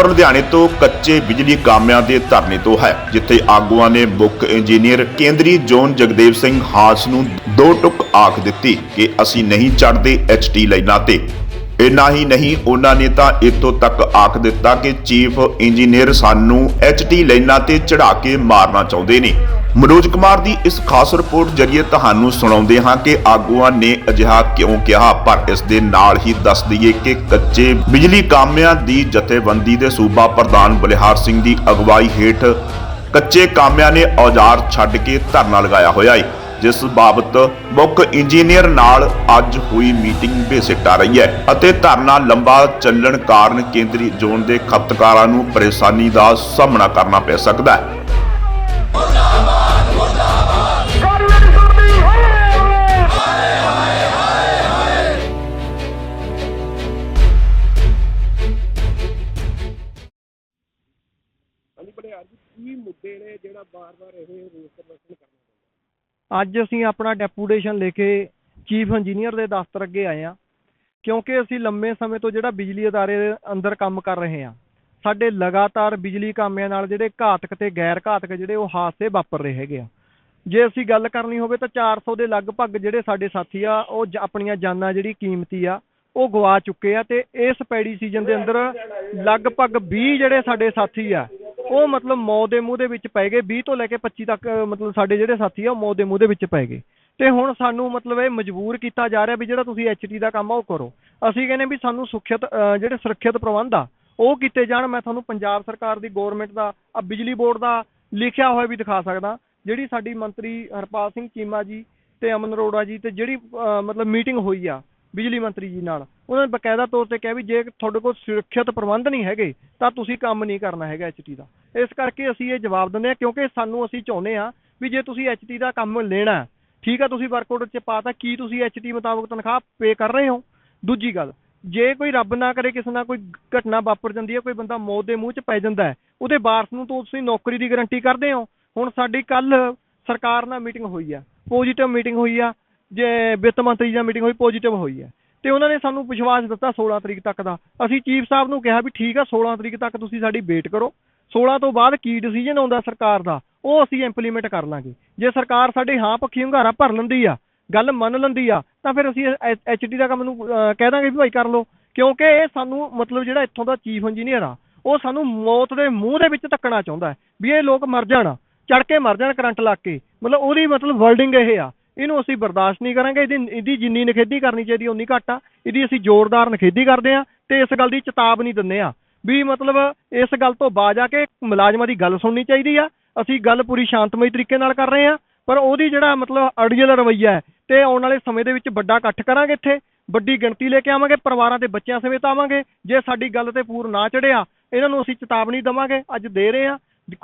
ਖਬਰ ਲੁਧਿਆਣੇ ਤੋਂ ਕੱਚੇ ਬਿਜਲੀ ਕਾਮਿਆਂ ਦੇ ਧਰਨੇ ਤੋਂ ਹੈ, ਜਿੱਥੇ ਆਗੂਆਂ ਨੇ ਮੁੱਖ ਇੰਜੀਨੀਅਰ ਕੇਂਦਰੀ ਜ਼ੋਨ ਜਗਦੇਵ ਸਿੰਘ ਹਾਸ ਨੂੰ ਦੋ ਟੁਕ ਆਖ ਦਿੱਤੀ ਕਿ ਅਸੀਂ ਨਹੀਂ ਚੜਦੇ ਐਚਟੀ ਲਾਈਨਾਂ ਤੇ। ਇੰਨਾ ਹੀ ਨਹੀਂ, ਉਹਨਾਂ ਨੇ ਤਾਂ ਇਤੋਂ ਤੱਕ ਆਖ ਦਿੱਤਾ ਕਿ ਚੀਫ ਇੰਜੀਨੀਅਰ ਸਾਨੂੰ ਐਚਟੀ ਲਾਈਨਾਂ ਤੇ ਚੜਾ ਕੇ ਮਾਰਨਾ ਚਾਹੁੰਦੇ ਨੇ। ਮਨੋਜ ਕੁਮਾਰ ਦੀ ਇਸ ਖਾਸ ਰਿਪੋਰਟ ਜਰੀਏ ਤੁਹਾਨੂੰ ਸੁਣਾਉਂਦੇ ਹਾਂ ਕਿ ਆਗੂਆਂ ਨੇ ਅਜਿਹਾ ਕਿਉਂ ਕਿਹਾ, ਪਰ ਇਸ ਦੇ ਨਾਲ ਹੀ ਦੱਸ ਦਈਏ ਕਿ ਕੱਚੇ ਬਿਜਲੀ ਕਾਮਿਆਂ ਦੀ ਜਥੇਬੰਦੀ ਦੇ ਸੂਬਾ ਪ੍ਰਧਾਨ ਬਲਿਹਾਰ ਸਿੰਘ ਦੀ ਅਗਵਾਈ ਹੇਠ ਕੱਚੇ ਕਾਮਿਆਂ ਨੇ ਔਜ਼ਾਰ ਛੱਡ ਕੇ ਧਰਨਾ ਲਗਾਇਆ ਹੋਇਆ ਹੈ, ਜਿਸ ਬਾਬਤ ਮੁੱਖ ਇੰਜੀਨੀਅਰ ਨਾਲ ਅੱਜ ਹੋਈ ਮੀਟਿੰਗ ਬੇਸਿੱਟਾ ਰਹੀ ਹੈ ਅਤੇ ਧਰਨਾ ਲੰਬਾ ਚੱਲਣ ਕਾਰਨ ਕੇਂਦਰੀ ਜ਼ੋਨ ਦੇ ਖਪਤਕਾਰਾਂ ਨੂੰ ਪਰੇਸ਼ਾਨੀ ਦਾ ਸਾਹਮਣਾ ਕਰਨਾ ਪੈ ਸਕਦਾ ਹੈ। ਮੁੱਦੇ ਨੇ ਜਿਹੜਾ ਬਾਰ-ਬਾਰ ਇਹ ਰੋਸ ਪ੍ਰਦਰਸ਼ਨ ਕਰਨਾ ਪੈਂਦਾ ਅੱਜ ਅਸੀਂ ਆਪਣਾ ਡੈਪੂਟੇਸ਼ਨ ਲੈ ਕੇ ਚੀਫ ਇੰਜੀਨੀਅਰ ਦੇ ਦਫ਼ਤਰ ਅੱਗੇ ਆਏ ਆ ਕਿਉਂਕਿ ਅਸੀਂ ਲੰਮੇ ਸਮੇਂ ਤੋਂ ਜਿਹੜਾ ਬਿਜਲੀ ਅਦਾਰੇ ਦੇ ਅੰਦਰ ਕੰਮ ਕਰ ਰਹੇ ਹਾਂ ਸਾਡੇ ਲਗਾਤਾਰ ਬਿਜਲੀ ਕਾਮਿਆਂ ਨਾਲ ਜਿਹੜੇ ਘਾਤਕ ਤੇ ਗੈਰ ਘਾਤਕ ਜਿਹੜੇ ਉਹ ਹਾਦਸੇ ਵਾਪਰ ਰਹੇ ਹੈਗੇ ਆ। ਜੇ ਅਸੀਂ ਗੱਲ ਕਰਨੀ ਹੋਵੇ ਤਾਂ 400 ਦੇ ਲਗਭਗ ਜਿਹੜੇ ਸਾਡੇ ਸਾਥੀ ਆ ਉਹ ਆਪਣੀਆਂ ਜਾਨਾਂ ਜਿਹੜੀ ਕੀਮਤੀ ਆ ਉਹ ਗਵਾ ਚੁੱਕੇ ਆ ਤੇ ਇਸ ਪੈੜੀ ਸੀਜ਼ਨ ਦੇ ਅੰਦਰ ਲਗਭਗ 20 ਜਿਹੜੇ ਸਾਡੇ ਸਾਥੀ ਆ ਉਹ ਮਤਲਬ ਮੌਤ ਦੇ ਮੂੰਹ ਦੇ ਵਿੱਚ ਪੈ ਗਏ 20 ਤੋਂ ਲੈ ਕੇ 25 ਤੱਕ ਮਤਲਬ ਸਾਡੇ ਜਿਹੜੇ ਸਾਥੀ ਆ, ਉਹ ਮੌਤ ਦੇ ਮੂੰਹ ਦੇ ਵਿੱਚ ਪੈ ਗਏ। ਤੇ ਹੁਣ ਸਾਨੂੰ ਮਤਲਬ ਇਹ ਮਜਬੂਰ ਕੀਤਾ ਜਾ ਰਿਹਾ ਵੀ ਜਿਹੜਾ ਤੁਸੀਂ ਐਚਟੀ ਦਾ ਕੰਮ ਆ, ਉਹ ਕਰੋ। ਅਸੀਂ ਕਹਿੰਦੇ ਵੀ ਸਾਨੂੰ ਸੁਰੱਖਿਅਤ ਜਿਹੜੇ ਸੁਰੱਖਿਅਤ ਪ੍ਰਬੰਧ ਆ, ਉਹ ਕੀਤੇ ਜਾਣ। ਮੈਂ ਤੁਹਾਨੂੰ ਪੰਜਾਬ ਸਰਕਾਰ ਦੀ ਗਵਰਨਮੈਂਟ ਦਾ ਆ ਬਿਜਲੀ ਬੋਰਡ ਦਾ ਲਿਖਿਆ ਹੋਇਆ ਵੀ ਦਿਖਾ ਸਕਦਾ। ਜਿਹੜੀ ਸਾਡੀ ਮੰਤਰੀ ਹਰਪਾਲ ਸਿੰਘ ਚੀਮਾ ਜੀ ਤੇ ਅਮਨ ਅਰੋੜਾ ਜੀ ਤੇ ਜਿਹੜੀ ਮਤਲਬ ਮੀਟਿੰਗ ਹੋਈ ਆ ਬਿਜਲੀ ਮੰਤਰੀ ਜੀ ਨਾਲ। ਉਹਨਾਂ ਨੇ ਬਕਾਇਦਾ ਤੌਰ ਤੇ ਕਿਹਾ ਵੀ ਜੇ ਤੁਹਾਡੇ ਕੋਲ ਸੁਰੱਖਿਅਤ ਪ੍ਰਬੰਧ ਨਹੀਂ ਹੈਗੇ, ਤਾਂ ਤੁਸੀਂ ਕੰਮ ਨਹੀਂ ਕਰਨਾ ਹੈਗਾ ਐਚਟੀ ਦਾ। ਇਸ ਕਰਕੇ ਅਸੀਂ ਇਹ ਜਵਾਬ ਦਿੰਦੇ ਆ ਕਿਉਂਕਿ ਸਾਨੂੰ ਅਸੀਂ ਚਾਹੁੰਦੇ ਆ ਵੀ ਜੇ ਤੁਸੀਂ ਐਚਟੀ ਦਾ ਕੰਮ ਲੈਣਾ ਠੀਕ ਆ ਤੁਸੀਂ ਵਰਕ ਆਰਡਰ 'ਚ ਪਾਤਾ ਕੀ ਤੁਸੀਂ ਐਚਟੀ ਮੁਤਾਬਕ ਤਨਖਾਹ ਪੇ ਕਰ ਰਹੇ ਹੋ? ਦੂਜੀ ਗੱਲ, ਜੇ ਕੋਈ ਰੱਬ ਨਾ ਕਰੇ ਕਿਸੇ ਨਾਲ ਕੋਈ ਘਟਨਾ ਵਾਪਰ ਜਾਂਦੀ ਹੈ, ਕੋਈ ਬੰਦਾ ਮੌਤ ਦੇ ਮੂੰਹ 'ਚ ਪੈ ਜਾਂਦਾ ਹੈ, ਉਹਦੇ ਵਾਰਸ ਨੂੰ ਤਾਂ ਤੁਸੀਂ ਨੌਕਰੀ ਦੀ ਗਾਰੰਟੀ ਕਰਦੇ ਹੋ। ਹੁਣ ਸਾਡੀ ਕੱਲ ਸਰਕਾਰ ਨਾਲ ਮੀਟਿੰਗ ਹੋਈ ਆ ਪੋਜੀਟਿਵ ਮੀਟਿੰਗ ਹੋਈ ਆ ਜੇ ਵਿੱਤ ਮੰਤਰੀ ਨਾਲ ਮੀਟਿੰਗ ਹੋਈ ਪੋਜੀਟਿਵ ਹੋਈ ਹੈ। ਤੇ ਉਹਨਾਂ ਨੇ ਸਾਨੂੰ ਵਿਸ਼ਵਾਸ ਦਿੱਤਾ 16 ਤਰੀਕ ਤੱਕ ਦਾ। ਅਸੀਂ ਚੀਫ ਸਾਹਿਬ ਨੂੰ ਕਿਹਾ ਵੀ ਠੀਕ ਆ 16 ਤਰੀਕ ਤੱਕ ਤੁਸੀਂ ਸਾਡੀ ਵੇਟ ਕਰੋ। 16 ਤੋਂ ਬਾਅਦ ਕੀ ਡਿਸੀਜਨ ਆਉਂਦਾ ਸਰਕਾਰ ਦਾ, ਉਹ ਅਸੀਂ ਇੰਪਲੀਮੈਂਟ ਕਰ ਲਾਂਗੇ। ਜੇ ਸਰਕਾਰ ਸਾਡੇ ਹਾਂ ਪੱਖੀ ਹੁੰਗਾਰਾ ਭਰ ਲੈਂਦੀ ਆ, ਗੱਲ ਮੰਨ ਲੈਂਦੀ ਆ, ਤਾਂ ਫਿਰ ਅਸੀਂ ਐਚਡੀ ਦਾ ਕੰਮ ਨੂੰ ਕਹਿ ਦਾਂਗੇ ਵੀ ਭਾਈ ਕਰ ਲਓ। ਕਿਉਂਕਿ ਇਹ ਸਾਨੂੰ ਮਤਲਬ ਜਿਹੜਾ ਇੱਥੋਂ ਦਾ ਚੀਫ ਇੰਜੀਨੀਅਰ ਆ, ਉਹ ਸਾਨੂੰ ਮੌਤ ਦੇ ਮੂੰਹ ਦੇ ਵਿੱਚ ਧੱਕਣਾ ਚਾਹੁੰਦਾ ਵੀ ਇਹ ਲੋਕ ਮਰ ਜਾਣ ਚੜ ਕੇ ਮਰ ਜਾਣ ਕਰੰਟ ਲੱਗ ਕੇ। ਮਤਲਬ ਉਹਦੀ ਮਤਲਬ ਵਰਡਿੰਗ ਇਹ ਆ ਇਹਨੂੰ ਅਸੀਂ ਬਰਦਾਸ਼ਤ ਨਹੀਂ ਕਰਾਂਗੇ, ਇਹਦੀ ਇਹਦੀ ਜਿੰਨੀ ਨਖੇਦੀ ਕਰਨੀ ਚਾਹੀਦੀ ਉਨੀ ਘੱਟ ਆ। ਇਹਦੀ ਅਸੀਂ ਜ਼ੋਰਦਾਰ ਨਖੇਦੀ ਕਰਦੇ ਆ ਤੇ ਇਸ ਗੱਲ ਦੀ ਚੇਤਾਵਨੀ ਦਿੰਦੇ ਆ ਵੀ ਮਤਲਬ ਇਸ ਗੱਲ ਤੋਂ ਬਾਜ ਆ ਕੇ ਮੁਲਾਜ਼ਮਾਂ ਦੀ ਗੱਲ ਸੁਣਨੀ ਚਾਹੀਦੀ ਆ। ਅਸੀਂ ਗੱਲ ਪੂਰੀ ਸ਼ਾਂਤਮਈ ਤਰੀਕੇ ਨਾਲ ਕਰ ਰਹੇ ਆ ਪਰ ਉਹਦੀ ਜਿਹੜਾ ਮਤਲਬ ਅੜੀਅਲ ਰਵੱਈਆ ਹੈ ਤੇ ਆਉਣ ਵਾਲੇ ਸਮੇਂ ਦੇ ਵਿੱਚ ਵੱਡਾ ਇਕੱਠ ਕਰਾਂਗੇ ਇੱਥੇ, ਵੱਡੀ ਗਿਣਤੀ ਲੈ ਕੇ ਆਵਾਂਗੇ, ਪਰਿਵਾਰਾਂ ਦੇ ਬੱਚਿਆਂ ਸਮੇਤ ਆਵਾਂਗੇ। ਜੇ ਸਾਡੀ ਗੱਲ ਤੇ ਪੂਰ ਨਾ ਚੜਿਆ ਇਹਨਾਂ ਨੂੰ ਅਸੀਂ ਚੇਤਾਵਨੀ ਦਵਾਂਗੇ। ਅੱਜ ਦੇ ਰਹੇ ਆ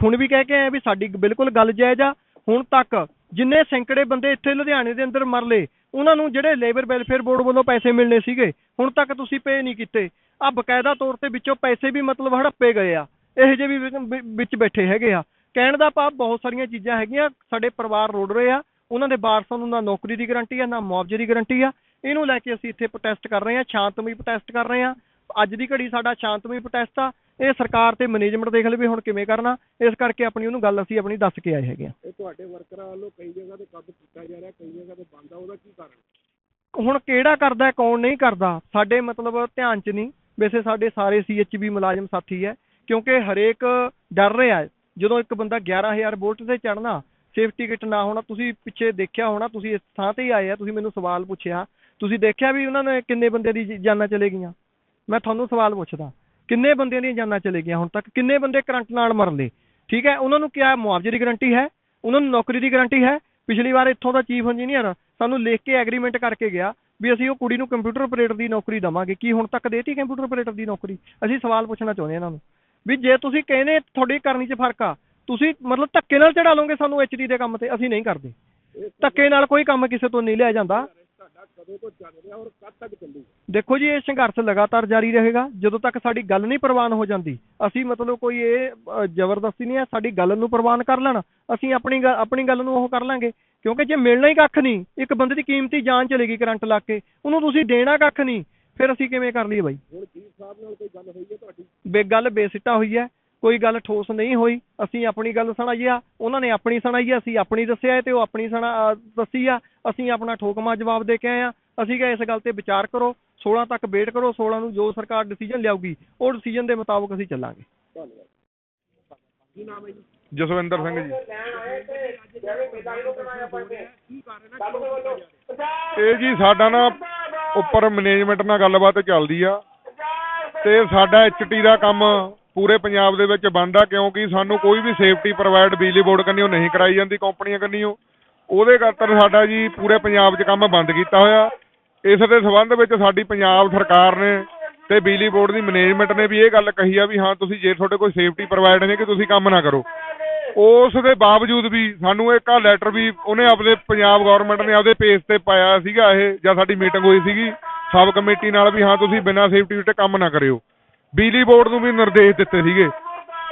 ਹੁਣ ਵੀ ਕਹਿ ਕੇ ਆਏ ਵੀ ਸਾਡੀ ਬਿਲਕੁਲ ਗੱਲ ਜਾਇਜ਼ ਆ। ਹੁਣ ਤੱਕ ਜਿੰਨੇ ਸੈਂਕੜੇ ਬੰਦੇ ਇੱਥੇ ਲੁਧਿਆਣੇ ਦੇ ਅੰਦਰ ਮਰਲੇ ਉਹਨਾਂ ਨੂੰ ਜਿਹੜੇ ਲੇਬਰ ਵੈਲਫੇਅਰ ਬੋਰਡ ਵੱਲੋਂ ਪੈਸੇ ਮਿਲਣੇ ਸੀਗੇ, ਹੁਣ ਤੱਕ ਤੁਸੀਂ ਪੇ ਨਹੀਂ ਕੀਤੇ। ਆ ਬਕਾਇਦਾ ਤੌਰ ਤੇ ਵਿੱਚੋਂ ਪੈਸੇ ਵੀ ਮਤਲਬ ਹੜੱਪੇ ਗਏ ਆ, ਇਹੋ ਜਿਹੇ ਵੀ ਵਿੱਚ- ਵਿੱਚ ਬੈਠੇ ਹੈਗੇ ਆ। ਕਹਿਣ ਦਾ ਭਾਵ ਬਹੁਤ ਸਾਰੀਆਂ ਚੀਜ਼ਾਂ ਹੈਗੀਆਂ, ਸਾਡੇ ਪਰਿਵਾਰ ਰੋੜ ਰਹੇ ਆ, ਉਹਨਾਂ ਦੇ ਵਾਰਸਾਂ ਨੂੰ ਨਾ ਨੌਕਰੀ ਦੀ ਗਾਰੰਟੀ ਆ, ਨਾ ਮੁਆਵਜ਼ੇ ਦੀ ਗਾਰੰਟੀ ਆ। ਇਹਨੂੰ ਲੈ ਕੇ ਅਸੀਂ ਇੱਥੇ ਪ੍ਰੋਟੈਸਟ ਕਰ ਰਹੇ ਆ ਸ਼ਾਂਤਮਈ ਪ੍ਰੋਟੈਸਟ ਕਰ ਰਹੇ ਆ। ਅੱਜ ਦੀ ਘੜੀ ਸਾਡਾ ਸ਼ਾਂਤਮਈ ਪ੍ਰੋਟੈਸਟ ਆ ਇਹ ਸਰਕਾਰ ਤੇ ਮੈਨੇਜਮੈਂਟ ਦੇਖ ਲਵੇ ਹੁਣ ਕਿਵੇਂ ਕਰਨਾ ਇਸ ਕਰਕੇ ਆਪਣੀ ਉਹਨੂੰ ਗੱਲ ਅਸੀਂ ਆਪਣੀ ਦੱਸ ਕੇ ਆਏ ਹੈਗੇ ਆ। ਇਹ ਤੁਹਾਡੇ ਵਰਕਰਾਂ ਵੱਲੋਂ ਕਈ ਜਗ੍ਹਾ ਤੇ ਕੰਮ ਕੀਤਾ ਜਾ ਰਿਹਾ ਕਈ ਜਗ੍ਹਾ ਤੇ ਬੰਦ ਆ ਉਹਦਾ ਕੀ ਕਾਰਨ? ਹੁਣ ਕਿਹੜਾ ਕਰਦਾ ਕੌਣ ਨਹੀਂ ਕਰਦਾ ਸਾਡੇ ਮਤਲਬ ਧਿਆਨ 'ਚ ਨਹੀਂ। ਵੈਸੇ ਸਾਡੇ ਸਾਰੇ ਸੀਐਚਬੀ ਮੁਲਾਜ਼ਮ ਸਾਥੀ ਹੈ ਕਿਉਂਕਿ ਹਰੇਕ ਡਰ ਰਿਹਾ ਹੈ। ਜਦੋਂ ਇੱਕ ਬੰਦਾ 11000 ਵੋਲਟ ਤੇ ਚੜਨਾ ਸੇਫਟੀ ਕਿਟ ਨਾ ਹੋਣਾ ਤੁਸੀਂ ਪਿੱਛੇ ਦੇਖਿਆ ਹੋਣਾ ਤੁਸੀਂ ਇਸ ਥਾਂ ਤੇ ਹੀ ਆਏ ਆ ਤੁਸੀਂ ਮੈਨੂੰ ਸਵਾਲ ਪੁੱਛਿਆ। ਤੁਸੀਂ ਦੇਖਿਆ ਵੀ ਉਹਨਾਂ ਨੇ ਕਿੰਨੇ ਬੰਦੇ ਦੀ ਜਾਨਾਂ ਚਲੇ ਗਈਆਂ? ਮੈਂ ਤੁਹਾਨੂੰ ਸਵਾਲ ਪੁੱਛਦਾ। ਕਿੰਨੇ ਬੰਦਿਆਂ ਦੀਆਂ ਜਾਨਾਂ ਚਲੇ ਗਈਆਂ ਹੁਣ ਤੱਕ? ਕਿੰਨੇ ਬੰਦੇ ਕਰੰਟ ਨਾਲ ਮਰ ਲਏ? ਠੀਕ ਹੈ, ਉਹਨਾਂ ਨੂੰ ਕਿਹਾ ਮੁਆਵਜ਼ੇ ਦੀ ਗਾਰੰਟੀ ਹੈ, ਉਹਨਾਂ ਨੂੰ ਨੌਕਰੀ ਦੀ ਗਾਰੰਟੀ ਹੈ। ਪਿਛਲੀ ਵਾਰ ਇੱਥੋਂ ਦਾ ਚੀਫ ਇੰਜੀਨੀਅਰ ਸਾਨੂੰ ਲਿਖ ਕੇ ਐਗਰੀਮੈਂਟ ਕਰਕੇ ਗਿਆ ਵੀ ਅਸੀਂ ਉਹ ਕੁੜੀ ਨੂੰ ਕੰਪਿਊਟਰ ਆਪਰੇਟਰ ਦੀ ਨੌਕਰੀ ਦਵਾਂਗੇ। ਕੀ ਹੁਣ ਤੱਕ ਦੇਤੀ ਕੰਪਿਊਟਰ ਆਪਰੇਟਰ ਦੀ ਨੌਕਰੀ? ਅਸੀਂ ਸਵਾਲ ਪੁੱਛਣਾ ਚਾਹੁੰਦੇ ਹਾਂ ਇਹਨਾਂ ਨੂੰ। ਵੀ ਜੇ ਤੁਸੀਂ ਕਹਿੰਦੇ ਤੁਹਾਡੀ ਕਰਨੀ 'ਚ ਫ਼ਰਕ ਆ, ਤੁਸੀਂ ਮਤਲਬ ਧੱਕੇ ਨਾਲ ਚੜਾ ਲਓਗੇ ਸਾਨੂੰ ਐਚਡੀ ਦੇ ਕੰਮ ਤੇ? ਅਸੀਂ ਨਹੀਂ ਕਰਦੇ। ਧੱਕੇ ਨਾਲ ਕੋਈ ਕੰਮ ਕਿਸੇ ਤੋਂ ਨਹੀਂ ਲਿਆ ਜਾਂਦਾ। ਤੁਹਾਡਾ ਕਦੋਂ ਤੋਂ ਚੱਲ ਰਿਹਾ ਔਰ ਕਦ ਤੱਕ ਚੱਲੂ ਦੇਖੋ ਜੀ ਇਹ ਸੰਘਰਸ਼ ਲਗਾਤਾਰ ਜਾਰੀ ਰਹੇਗਾ। ਜਦੋਂ ਤੱਕ ਸਾਡੀ ਗੱਲ ਨਹੀਂ ਪ੍ਰਵਾਨ ਹੋ ਜਾਂਦੀ ਅਸੀਂ ਮਤਲਬ ਕੋਈ ਇਹ ਅ, ਜ਼ਬਰਦਸਤੀ ਨਹੀਂ ਹੈ ਸਾਡੀ ਗੱਲ ਨੂੰ ਪ੍ਰਵਾਨ ਕਰ ਲੈਣ। ਅਸੀਂ ਆਪਣੀ ਗੱਲ- ਆਪਣੀ ਗੱਲ ਨੂੰ ਉਹ ਕਰ ਲਾਂਗੇ। ਕਿਉਂਕਿ ਜੇ ਮਿਲਣਾ ਹੀ ਕੱਖ ਨਹੀਂ ਇੱਕ ਬੰਦੇ ਦੀ ਕੀਮਤੀ ਜਾਨ ਚਲੇਗੀ ਕਰੰਟ ਲੱਗ ਕੇ ਉਹਨੂੰ ਤੁਸੀਂ ਦੇਣਾ ਕੱਖ ਨਹੀਂ ਫਿਰ ਅਸੀਂ ਕਿਵੇਂ ਕਰ ਲਈਏ ਬਾਈ? ਹੁਣ ਚੀਫ ਸਾਹਿਬ ਨਾਲ ਕੋਈ ਗੱਲ ਹੋਈ ਹੈ ਤੁਹਾਡੀ? ਬੇ ਗੱਲ ਬੇਸਿੱਟਾ ਹੋਈ ਹੈ। ਕੋਈ ਗੱਲ ਠੋਸ ਨਹੀਂ ਹੋਈ। ਅਸੀਂ ਆਪਣੀ ਗੱਲ ਸੁਣਾਈ ਆ ਉਹਨਾਂ ਨੇ ਆਪਣੀ ਸੁਣਾਈ ਆ, ਅਸੀਂ ਆਪਣੀ ਦੱਸਿਆ ਤੇ ਉਹ ਆਪਣੀ ਸੁਣਾ ਦੱਸੀ ਆ। ਅਸੀਂ ਆਪਣਾ ਠੋਕਮਾ ਜਵਾਬ ਦੇ ਕੇ ਆਏ ਆ। ਅਸੀਂ ਕਿਹਾ ਇਸ ਗੱਲ ਤੇ ਵਿਚਾਰ ਕਰੋ। 16 ਤੱਕ ਵੇਟ ਕਰੋ। 16 ਨੂੰ ਜੋ ਸਰਕਾਰ ਡਿਸੀਜਨ ਲਿਆਊਗੀ, ਉਹ ਡਿਸੀਜਨ ਦੇ ਮੁਤਾਬਕ ਅਸੀਂ ਚੱਲਾਂਗੇ। ਜਸਵਿੰਦਰ ਸਿੰਘ ਜੀ। ਇਹ ਜੀ ਸਾਡਾ ਨਾ ਉੱਪਰ ਮੈਨੇਜਮੈਂਟ ਨਾਲ ਗੱਲਬਾਤ ਚੱਲਦੀ ਆ। ਤੇ ਸਾਡਾ ਐਚਟੀ ਦਾ ਕੰਮ ਪੂਰੇ ਪੰਜਾਬ ਦੇ ਵਿੱਚ ਬੰਦ ਆ, ਕਿਉਂਕਿ ਸਾਨੂੰ ਕੋਈ ਵੀ ਸੇਫਟੀ ਪ੍ਰੋਵਾਈਡ ਬਿਜਲੀ ਬੋਰਡ ਕੰਨਿਓ ਨਹੀਂ ਕਰਾਈ ਜਾਂਦੀ, ਕੰਪਨੀਆਂ ਕੰਨਿਓ। ਉਹਦੇ ਖਾਤਰ ਸਾਡਾ ਜੀ ਪੂਰੇ ਪੰਜਾਬ 'ਚ ਕੰਮ ਬੰਦ ਕੀਤਾ ਹੋਇਆ। ਇਸ ਦੇ ਸਬੰਧ ਵਿੱਚ ਸਾਡੀ ਪੰਜਾਬ ਸਰਕਾਰ ਨੇ ਤੇ ਬਿਜਲੀ ਬੋਰਡ ਦੀ ਮੈਨੇਜਮੈਂਟ ਨੇ ਵੀ ਇਹ ਗੱਲ ਕਹੀ ਆ ਵੀ ਹਾਂ, ਤੁਸੀਂ ਜੇ ਤੁਹਾਡੇ ਕੋਈ ਸੇਫਟੀ ਪ੍ਰੋਵਾਈਡ ਨਹੀਂ ਕਿ ਤੁਸੀਂ ਕੰਮ ਨਾ ਕਰੋ। ਉਸ ਦੇ ਬਾਵਜੂਦ ਵੀ ਸਾਨੂੰ ਇੱਕ ਆ ਲੈਟਰ ਵੀ ਉਹਨੇ ਆਪਦੇ ਪੰਜਾਬ ਗਵਰਨਮੈਂਟ ਨੇ ਆਪਦੇ ਪੇਜ ਤੇ ਪਾਇਆ ਸੀਗਾ ਇਹ ਜਾਂ ਸਾਡੀ ਮੀਟਿੰਗ ਹੋਈ ਸੀਗੀ। ਸਬ ਕਮੇਟੀ ਨਾਲ ਵੀ ਹਾਂ, ਤੁਸੀਂ ਬਿਨਾਂ ਸੇਫਟੀ ਉੱਤੇ ਕੰਮ ਨਾ ਕਰਿਓ। ਬਿਜਲੀ ਬੋਰਡ ਨੂੰ ਵੀ ਨਿਰਦੇਸ਼ ਦਿੱਤੇ ਸੀਗੇ।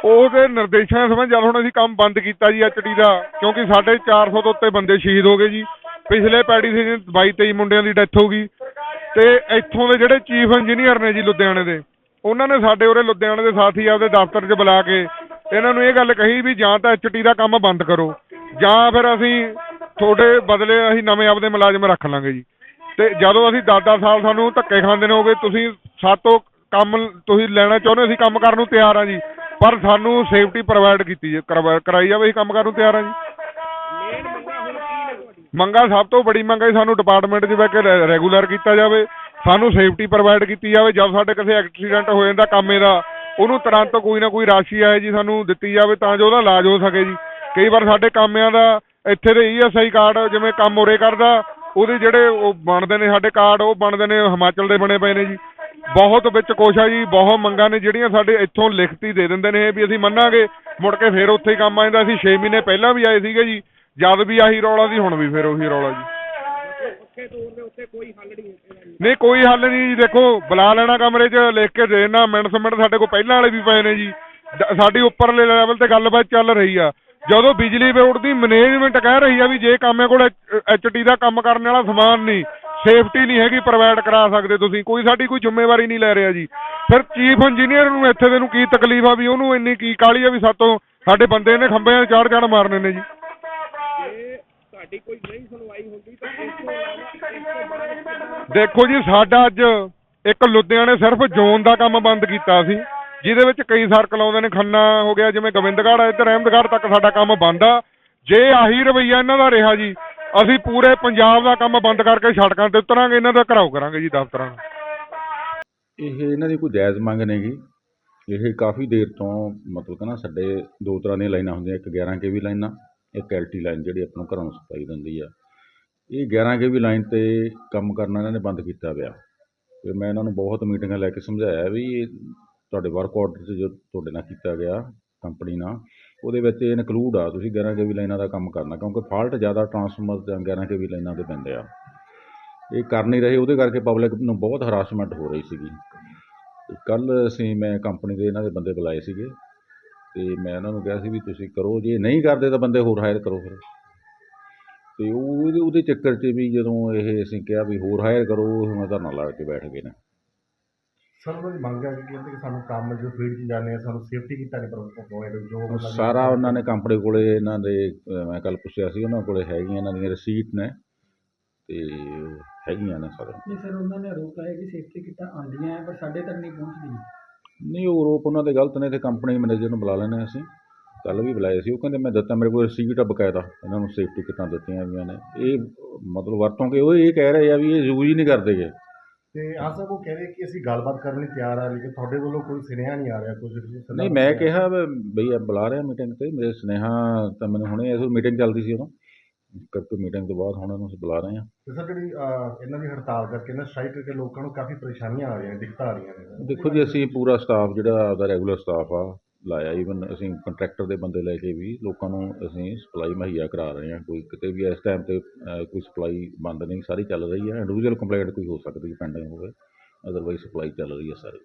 ਉਹਦੇ ਨਿਰਦੇਸ਼ਾਂ ਸਮੇਂ ਜਦ ਹੁਣ ਅਸੀਂ ਕੰਮ ਬੰਦ ਕੀਤਾ ਜੀ ਐਚਡੀ ਦਾ, ਕਿਉਂਕਿ ਸਾਡੇ 400 ਤੋਂ ਉੱਤੇ ਬੰਦੇ ਸ਼ਹੀਦ ਹੋ ਗਏ ਜੀ। ਪਿਛਲੇ ਪੈੜੀ ਸੀਜ਼ਨ 22 23 ਮੁੰਡਿਆਂ ਦੀ ਡੈਥ ਹੋ ਗਈ। ਤੇ ਇੱਥੋਂ ਦੇ ਜਿਹੜੇ ਚੀਫ ਇੰਜੀਨੀਅਰ ਨੇ ਜੀ ਲੁਧਿਆਣੇ ਦੇ, ਉਹਨਾਂ ਨੇ ਸਾਡੇ ਉਰੇ ਲੁਧਿਆਣੇ ਦੇ ਸਾਥੀ ਆਪਦੇ ਦਫ਼ਤਰ 'ਚ ਬੁਲਾ ਕੇ ਇਹਨਾਂ ਨੂੰ ਇਹ ਗੱਲ ਕਹੀ ਵੀ ਜਾਂ ਤਾਂ ਐਚਟੀ ਦਾ ਕੰਮ ਬੰਦ ਕਰੋ, ਜਾਂ ਫਿਰ ਅਸੀਂ ਤੁਹਾਡੇ ਬਦਲੇ ਅਸੀਂ ਨਵੇਂ ਆਪਦੇ ਮੁਲਾਜ਼ਮ ਰੱਖ ਲਾਂਗੇ ਜੀ। ਤੇ ਜਦੋਂ ਅਸੀਂ 10-10 ਸਾਲ ਸਾਨੂੰ ਧੱਕੇ ਖਾਂਦੇ ਨੇ ਹੋਗੇ ਤੁਸੀਂ ਸਾਤੋਂ ਕੰਮ ਤੁਸੀਂ ਲੈਣਾ ਚਾਹੁੰਦੇ ਅਸੀਂ ਕੰਮ ਕਰਨ ਨੂੰ ਤਿਆਰ ਆ ਜੀ। ਪਰ ਸਾਨੂੰ ਸੇਫਟੀ ਪ੍ਰੋਵਾਈਡ ਕੀਤੀ ਜੇ ਕਰਾਈ ਜਾਵੇ ਅਸੀਂ ਕੰਮ ਕਰਨ ਨੂੰ ਤਿਆਰ ਆ ਜੀ। ਮੰਗਾ ਸਭ ਤੋਂ ਬੜੀ ਮੰਗ ਹੈ ਸਾਨੂੰ ਡਿਪਾਰਟਮੈਂਟ 'ਚ ਬਹਿ ਕੇ ਰੈਗੂਲਰ ਕੀਤਾ ਜਾਵੇ। ਸਾਨੂੰ ਸੇਫਟੀ ਪ੍ਰੋਵਾਈਡ ਕੀਤੀ ਜਾਵੇ ਜਦ ਸਾਡੇ ਕਿਸੇ ਐਕਸੀਡੈਂਟ ਹੋ ਜਾਂਦਾ ਕੰਮ ਇਹਦਾ ਉਹਨੂੰ ਤੁਰੰਤ ਕੋਈ ਨਾ ਕੋਈ ਰਾਸ਼ੀ ਆਏ ਜੀ ਸਾਨੂੰ ਦਿੱਤੀ ਜਾਵੇ ਤਾਂ ਜੋ ਉਹਦਾ ਇਲਾਜ ਹੋ ਸਕੇ ਜੀ। ਕਈ ਵਾਰ ਸਾਡੇ ਕਾਮਿਆਂ ਦਾ ਇੱਥੇ ਦੇ ਈਐਸਆਈ ਕਾਰਡ ਜਿਵੇਂ ਕੰਮ ਉਰੇ ਕਰਦਾ ਉਹਦੇ ਜਿਹੜੇ ਉਹ ਬਣਦੇ ਨੇ ਸਾਡੇ ਕਾਰਡ ਉਹ ਬਣਦੇ ਨੇ ਹਿਮਾਚਲ ਦੇ ਬਣੇ ਪਏ ਨੇ ਜੀ। ਬਹੁਤ ਵਿੱਚ ਕੁਛ ਆ ਜੀ, ਬਹੁਤ ਮੰਗਾਂ ਨੇ, ਜਿਹੜੀਆਂ ਸਾਡੇ ਇੱਥੋਂ ਲਿਖਤੀ ਦੇ ਦਿੰਦੇ ਨੇ ਵੀ ਅਸੀਂ ਮੰਨਾਂਗੇ। ਮੁੜ ਕੇ ਫੇਰ ਉੱਥੇ ਹੀ ਕੰਮ ਆ ਜਾਂਦਾ, ਅਸੀਂ 6 ਮਹੀਨੇ ਪਹਿਲਾਂ ਵੀ ਆਏ ਸੀਗੇ ਜੀ। ਜਦ ਵੀ ਆਹੀ ਰੌਲਾ ਸੀ, ਹੁਣ ਵੀ ਫੇਰ ਉਹੀ ਰੌਲਾ ਜੀ। ਨਹੀਂ, ਕੋਈ ਹੱਲ ਨਹੀਂ ਜੀ, ਦੇਖੋ, ਬੁਲਾ ਲੈਣਾ ਕਮਰੇ 'ਚ, ਲਿਖ ਕੇ ਦੇ ਦੇਣਾ, ਮਿੰਟ ਮਿੰਟ ਸਾਡੇ ਕੋਲ ਪਹਿਲਾਂ ਵਾਲੇ ਵੀ ਪਏ ਨੇ ਜੀ। ਸਾਡੀ ਉੱਪਰਲੇ ਲੈਵਲ ਤੇ ਗੱਲਬਾਤ ਚੱਲ ਰਹੀ ਆ। ਜਦੋਂ ਬਿਜਲੀ ਬੋਰਡ ਦੀ ਮੈਨੇਜਮੈਂਟ ਕਹਿ ਰਹੀ ਆ ਵੀ ਜੇ ਕਾਮੇ ਕੋਲ ਐਚਟੀ ਦਾ ਕੰਮ ਕਰਨ ਵਾਲਾ ਸਮਾਨ ਨਹੀਂ ਸੇਫਟੀ ਨਹੀਂ ਹੈਗੀ ਪ੍ਰੋਵਾਈਡ ਕਰਾ ਸਕਦੇ ਤੁਸੀਂ। ਕੋਈ ਸਾਡੀ ਕੋਈ ਜ਼ਿੰਮੇਵਾਰੀ ਨਹੀਂ ਲੈ ਰਿਹਾ ਜੀ। ਫਿਰ ਚੀਫ ਇੰਜੀਨੀਅਰ ਨੂੰ ਇੱਥੇ ਦੇ ਨੂੰ ਕੀ ਤਕਲੀਫ ਆ ਵੀ ਉਹਨੂੰ ਇੰਨੀ ਕੀ ਕਾਲੀ ਆ ਵੀ ਸਾਤੋਂ ਸਾਡੇ ਬੰਦੇ ਨੇ ਖੰਭਿਆਂ 'ਚ ਚਾੜ ਚਾੜ ਮਾਰਨੇ ਨੇ ਜੀ। ਜੇ ਕੋਈ ਨਹੀਂ ਸੁਣਵਾਈ ਹੁੰਦੀ ਤਾਂ ਦੇਖੋ ਜੀ, ਸਾਡਾ ਅੱਜ ਇੱਕ ਲੁਧਿਆਣੇ ਸਿਰਫ ਜ਼ੋਨ ਦਾ ਕੰਮ ਬੰਦ ਕੀਤਾ ਸੀ, ਜਿਹਦੇ ਵਿੱਚ ਕਈ ਸਰਕਲ ਆਉਂਦੇ ਨੇ, ਖੰਨਾ ਹੋ ਗਿਆ, ਜਿਵੇਂ ਗੋਬਿੰਦਗੜ੍ਹ ਆ, ਇੱਧਰ ਅਹਿਮਦਗੜ੍ਹ ਤੱਕ ਸਾਡਾ ਕੰਮ ਬੰਦ ਆ। ਜੇ ਆਹੀ ਰਵਈਆ ਇਹਨਾਂ ਦਾ ਰਿਹਾ ਜੀ ਅਸੀਂ ਪੂਰੇ ਪੰਜਾਬ ਦਾ ਕੰਮ ਬੰਦ ਕਰਕੇ ਸੜਕਾਂ ਤੇ ਉਤਰਾਂਗੇ, ਇਹਨਾਂ ਦਾ ਘਰਾਓ ਕਰਾਂਗੇ ਜੀ ਦਫ਼ਤਰਾਂ ਦਾ ਇਹ ਇਹਨਾਂ ਦੀ ਕੋਈ ਜਾਇਜ਼ ਮੰਗ ਨਹੀਂਗੀ ਇਹ ਕਾਫੀ ਦੇਰ ਤੋਂ ਮਤਲਬ ਕਿ ਨਾ ਸਾਡੇ ਦੋ ਤਰ੍ਹਾਂ ਦੀਆਂ ਲਾਈਨਾਂ ਹੁੰਦੀਆਂ, ਇੱਕ 11 ਕੇਵੀ ਲਾਈਨਾਂ, ਇੱਕ ਐਲਟੀ ਲਾਈਨ ਜਿਹੜੀ ਆਪਾਂ ਨੂੰ ਘਰਾਂ ਨੂੰ ਸਪਲਾਈ ਦਿੰਦੀ ਆ। ਇਹ 11 ਕੇਵੀ ਲਾਈਨ ਤੇ ਕੰਮ ਕਰਨਾ ਇਹਨਾਂ ਨੇ ਬੰਦ ਕੀਤਾ ਪਿਆ। ਤੇ ਮੈਂ ਇਹਨਾਂ ਨੂੰ ਬਹੁਤ ਮੀਟਿੰਗਾਂ ਲੈ ਕੇ ਸਮਝਾਇਆ ਵੀ ਇਹ ਤੁਹਾਡੇ ਵਰਕ ਆਰਡਰ 'ਚ ਜੋ ਤੁਹਾਡੇ ਨਾਲ ਕੀਤਾ ਗਿਆ ਕੰਪਨੀ ਨਾਲ ਉਹਦੇ ਵਿੱਚ ਇਹ ਇਨਕਲੂਡ ਆ, ਤੁਸੀਂ 11 ਕੇਵੀ ਲਾਈਨਾਂ ਦਾ ਕੰਮ ਕਰਨਾ, ਕਿਉਂਕਿ ਫਾਲਟ ਜ਼ਿਆਦਾ ਟਰਾਂਸਫਾਰਮਰ ਜਾਂ 11 ਕੇਵੀ ਲਾਈਨਾਂ ਦੇ ਪੈਂਦੇ ਆ। ਇਹ ਕਰ ਨਹੀਂ ਰਹੇ, ਉਹਦੇ ਕਰਕੇ ਪਬਲਿਕ ਨੂੰ ਬਹੁਤ ਹਰਾਸਮੈਂਟ ਹੋ ਰਹੀ ਸੀਗੀ। ਕੱਲ੍ਹ ਅਸੀਂ, ਮੈਂ ਕੰਪਨੀ ਦੇ ਇਹਨਾਂ ਦੇ ਬੰਦੇ ਬੁਲਾਏ ਸੀਗੇ ਅਤੇ ਮੈਂ ਉਹਨਾਂ ਨੂੰ ਕਿਹਾ ਸੀ ਵੀ ਤੁਸੀਂ ਕਰੋ, ਜੇ ਨਹੀਂ ਕਰਦੇ ਤਾਂ ਬੰਦੇ ਹੋਰ ਹਾਇਰ ਕਰੋ ਫਿਰ। ਅਤੇ ਉਹਦੇ ਉਹਦੇ ਚੱਕਰ 'ਚ ਵੀ ਜਦੋਂ ਇਹ ਅਸੀਂ ਕਿਹਾ ਵੀ ਹੋਰ ਹਾਇਰ ਕਰੋ, ਉਹ ਮੈਂ ਧਰਨਾ ਲਾ ਕੇ ਬੈਠ ਗਏ ਨੇ। ਸਰ ਉਹਨਾਂ ਦੀ ਮੰਗ ਹੈ ਕਿ ਕਹਿੰਦੇ ਕਿ ਸਾਨੂੰ ਕੰਮ ਜੋ ਫੀਲਡ 'ਚ ਜਾਂਦੇ ਆ ਸਾਨੂੰ ਸੇਫਟੀ ਕੀਤਾ ਨਹੀਂ ਪ੍ਰੋਵਾਈਡ ਜੋ ਉਹ ਮਤਲਬ ਸਾਰਾ ਉਹਨਾਂ ਨੇ ਕੰਪਨੀ ਕੋਲੇ ਇਹਨਾਂ ਦੇ ਅਹ ਮੈਂ ਕੱਲ ਪੁੱਛਿਆ ਸੀ ਉਹਨਾਂ ਕੋਲੇ ਹੈਗੀਆਂ ਇਹਨਾਂ ਦੀਆਂ ਰਸੀਟ ਨੇ ਤੇ ਹੈਗੀਆਂ ਨੇ ਸਾਰੇ ਨਹੀਂ ਸਰ ਉਹਨਾਂ ਨੇ ਆਰੋਪ ਲਾਇਆ ਕਿ ਸੇਫਟੀ ਕਿੱਟਾਂ ਆਉਂਦੀਆਂ ਹੈ ਪਰ ਸਾਡੇ ਤੱਕ ਨਹੀਂ ਪਹੁੰਚਦੀਆਂ। ਨਹੀਂ ਉਹ ਆਰੋਪ ਉਹਨਾਂ ਦੇ ਗਲਤ ਨੇ ਤੇ ਕੰਪਨੀ ਮੈਨੇਜਰ ਨੂੰ ਬੁਲਾ ਲੈਣੇ ਅਸੀਂ। ਕੱਲ ਵੀ ਬੁਲਾਏ ਸੀ ਉਹ ਕਹਿੰਦੇ ਮੈਂ ਦਿੱਤਾ ਮੇਰੇ ਕੋਲ ਰਸੀਟ ਆ ਬਕਾਇਦਾ ਇਹਨਾਂ ਨੂੰ ਸੇਫਟੀ ਕਿੱਟਾਂ ਦਿੱਤੀਆਂ ਵੀਆਂ ਨੇ। ਇਹ ਮਤਲਬ ਵਰਤੋਂ ਕਿ ਉਹ ਇਹ ਕਹਿ ਰਹੇ ਆ ਵੀ ਇਹ ਯੂਜ਼ ਹੀ ਨਹੀਂ ਕਰਦੇਗੇ ਤੇ ਆਹ ਸਭ ਉਹ ਕਹਿ ਰਹੇ ਕਿ ਅਸੀਂ ਗੱਲਬਾਤ ਕਰਨ ਲਈ ਤਿਆਰ ਆ ਲੇਕਿਨ ਤੁਹਾਡੇ ਵੱਲੋਂ ਕੋਈ ਸੁਨੇਹਾ ਨਹੀਂ ਆ ਰਿਹਾ ਕੁਝ ਨਹੀਂ ਮੈਂ ਕਿਹਾ ਬਈ ਆ ਬੁਲਾ ਰਿਹਾ ਮੀਟਿੰਗ ਤੇ ਮੇਰੇ ਸੁਨੇਹਾ ਤਾਂ ਮੈਨੂੰ ਹੁਣੇ ਇਸ ਮੀਟਿੰਗ ਚੱਲਦੀ ਸੀ ਉਦੋਂ। ਕਰਕੇ ਮੀਟਿੰਗ ਤੋਂ ਬਾਅਦ ਹੁਣ ਇਹਨੂੰ ਅਸੀਂ ਬੁਲਾ ਰਹੇ ਹਾਂ। ਤੇ ਸਰ ਜਿਹੜੀ ਇਹਨਾਂ ਦੀ ਹੜਤਾਲ ਕਰਕੇ ਨਾ ਸਟ੍ਰਾਈਕ ਕਰਕੇ ਲੋਕਾਂ ਨੂੰ ਕਾਫੀ ਪਰੇਸ਼ਾਨੀਆਂ ਆ ਰਹੀਆਂ ਦਿੱਕਤਾਂ ਆ ਰਹੀਆਂ ਨੇ। ਦੇਖੋ ਜੀ ਅਸੀਂ ਪੂਰਾ ਸਟਾਫ ਜਿਹੜਾ ਆਪਦਾ ਰੈਗੂਲਰ ਸਟਾਫ ਆ ਲਾਇਆ। ਈਵਨ ਅਸੀਂ ਕੰਟਰੈਕਟਰ ਦੇ ਬੰਦੇ ਲੈ ਕੇ ਵੀ ਲੋਕਾਂ ਨੂੰ ਅਸੀਂ ਸਪਲਾਈ ਮੁਹੱਈਆ ਕਰਾ ਰਹੇ ਹਾਂ। ਕੋਈ ਕਿਤੇ ਵੀ ਇਸ ਟਾਈਮ ਤੇ ਕੋਈ ਸਪਲਾਈ ਬੰਦ ਨਹੀਂ, ਸਾਰੀ ਚੱਲ ਰਹੀ ਹੈ। ਇੰਡੀਵਿਜੁਅਲ ਕੰਪਲੇਂਟ ਕੋਈ ਹੋ ਸਕਦੀ ਹੈ ਪੈਂਡਿੰਗ ਹੋਵੇ। ਅਦਰਵਾਈਜ਼ ਸਪਲਾਈ ਚੱਲ ਰਹੀ ਹੈ ਸਾਰੀ।